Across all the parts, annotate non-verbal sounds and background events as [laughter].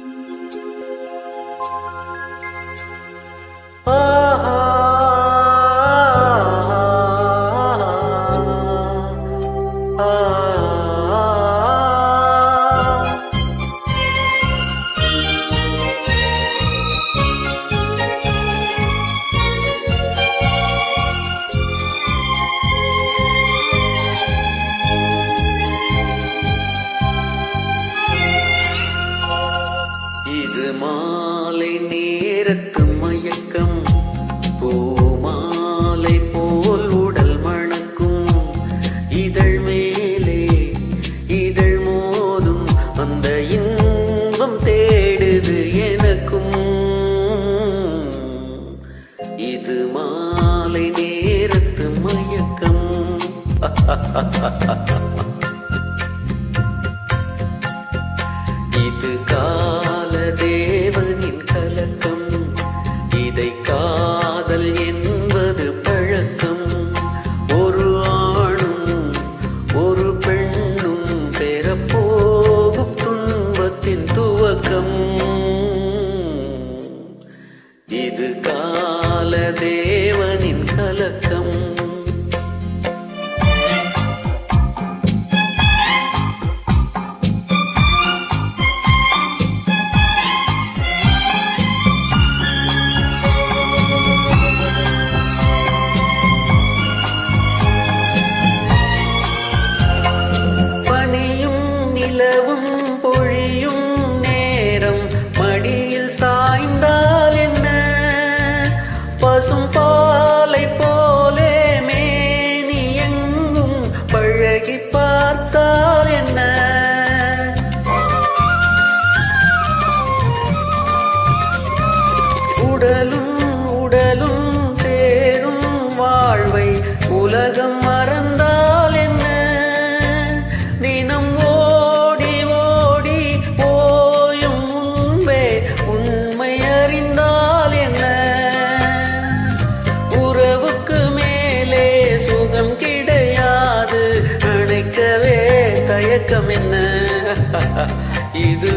இது மாலை நேரத்து மயக்கம் போ மாலை போல் உடல் மணக்கும். இதழ் மேலே இதழ் மோதும் அந்த இன்பம் தேடுது எனக்கும். இது மாலை நேரத்து மயக்கம். இது [laughs] இல்லை காதல் என்பது பழக்கம். ஒரு ஆணும் ஒரு பெண்ணும் சேரப்போகும் துன்பத்தின் துவக்கம். இது காலதே உடலும் உடலும் சேரும் வாழ்வை. உலகம் மறந்தால் என்ன? தினம் ஓடி ஓடி போயும் முன்பே உண்மை அறிந்தால் என்ன? உறவுக்கு மேலே சுகம் கிடையாது. அணைக்கவே தயக்கம் என்ன? [laughs] இது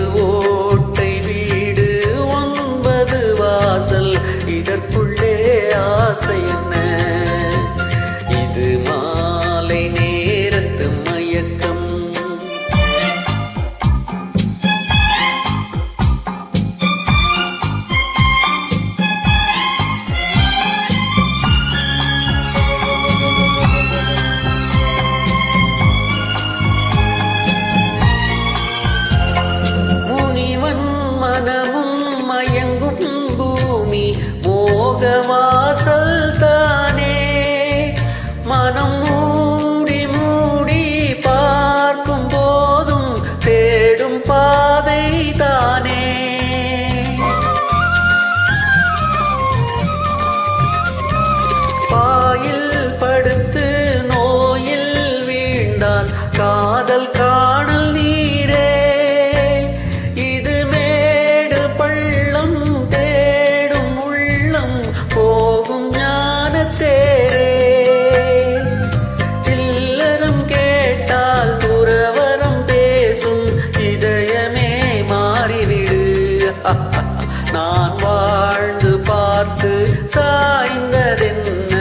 நான் வாழ்ந்து பார்த்து சாய்ந்ததென்ன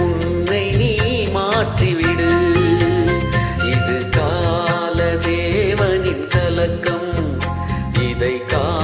உன்னை நீ மாற்றிவிடு. இது கால தேவனின் கலக்கம். இதை கா